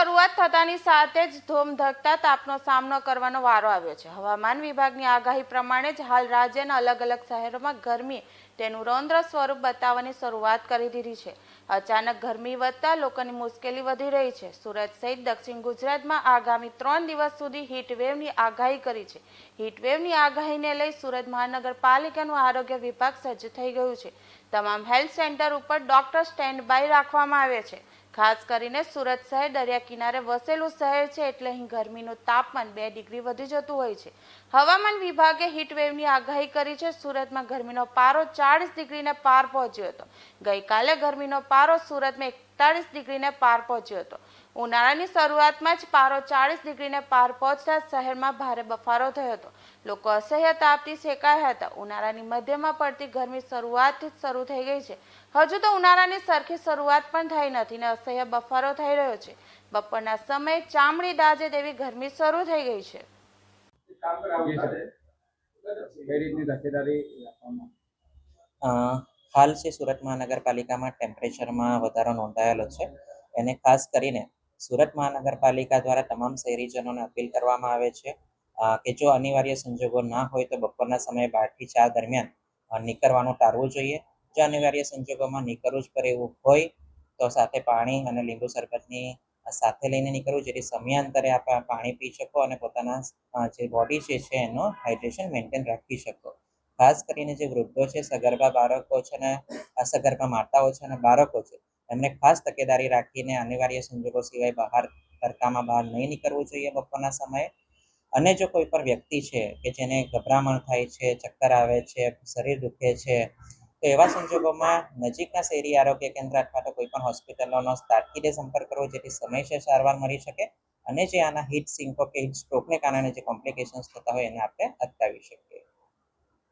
સાથે જ ધોમધકતા તાપનો સામનો કરવાનો વારો આવ્યો છે. હવામાન વિભાગની આગાહી પ્રમાણે જ હાલ રાજ્યના અલગ અલગ શહેરોમાં ગરમી તેનું રૌદ્ર સ્વરૂપ બતાવવાની શરૂઆત કરી દીધી છે. અચાનક ગરમી વધતા લોકોની મુશ્કેલી વધી રહી છે. સુરત સહિત દક્ષિણ ગુજરાતમાં આગામી ત્રણ દિવસ સુધી હીટવેવની આગાહી કરી છે. હીટવેવની આગાહીને લઈ સુરત મહાનગરપાલિકાનું આરોગ્ય વિભાગ સજ્જ થઈ ગયું છે. તમામ હેલ્થ સેન્ટર ઉપર ડોક્ટર સ્ટેન્ડ બાય રાખવામાં આવે છે. ખાસ કરીને સુરત શહેર, દરિયા કિનારે વસેલું શહેર છે એટલે અહીં ગરમીનું તાપમાન બે ડિગ્રી વધી જતું હોય છે. હવામાન વિભાગે હીટવેવની આગાહી કરી છે. સુરતમાં ગરમીનો પારો ચાળીસ ડિગ્રીને પાર પહોંચ્યો હતો. ગઈકાલે ગરમીનો પારો સુરતમાં એકતાળીસ ડિગ્રીને પાર પહોંચ્યો હતો. ઉનાળાની શરૂઆતમાં જ પારો ચાળીસ ડિગ્રીને પાર પહોંચતા શહેરમાં ભારે બફારો થયો હતો. લોકો અસહ્ય તાપથી શેકાયા હતા. ઉનાળાની મધ્યમાં પડતી ગરમી શરૂઆતથી જ શરૂ થઈ ગઈ છે. હજુ તો ઉનાળાની સરખી શરૂઆત પણ થઈ નથી ને અસહ્ય બફારો થઈ રહ્યો છે. બપોરના સમયે ચામડી દાજે તેવી ગરમી શરૂ થઈ ગઈ છે. હાલ છે સુરત મહાનગરપાલિકામાં ટેમ્પરેચરમાં વધારો નોંધાયેલો છે. એને ખાસ કરીને સુરત મહાનગરપાલિકા દ્વારા તમામ શહેરીજનોને અપીલ કરવામાં આવે છે કે જો અનિવાર્ય સંજોગો ના હોય તો બપોરના સમયે બારથી ચાર દરમિયાન નીકળવાનું ટાળવું જોઈએ. જો અનિવાર્ય સંજોગોમાં નીકળવું જ પડે એવું હોય તો સાથે પાણી અને લીંબુ શરબતની સાથે લઈને નીકળવું, જેથી સમયાંતરે આપ પાણી પી શકો અને પોતાના જે બોડી જે છે, એનો હાઇડ્રેશન મેન્ટેન રાખી શકો. ખાસ કરીને જે વૃદ્ધો છે, સગર્ભા બાળકો છે અને અસગર્ભા માતાઓ છે અને બાળકો છે, એમને ખાસ તકેદારી રાખીને અનિવાર્ય સંજોગો સિવાય બહાર, તડકામાં બહાર નહીં નીકળવું જોઈએ બપોરના સમયે. અને જો કોઈ પણ વ્યક્તિ છે કે જેને ગભરામણ થાય છે, ચક્કર આવે છે, શરીર દુખે છે તો એવા સંજોગોમાં નજીકના શહેરી આરોગ્ય કેન્દ્ર અથવા તો કોઈ પણ હોસ્પિટલોનો તાકીદે સંપર્ક કરવો જેથી સમયસર સારવાર મળી શકે અને જે આના હિટ સિંકો કે હિટ સ્ટ્રોકને કારણે જે કોમ્પ્લિકેશન્સ થતા હોય એને આપણે અટકાવી શકીએ.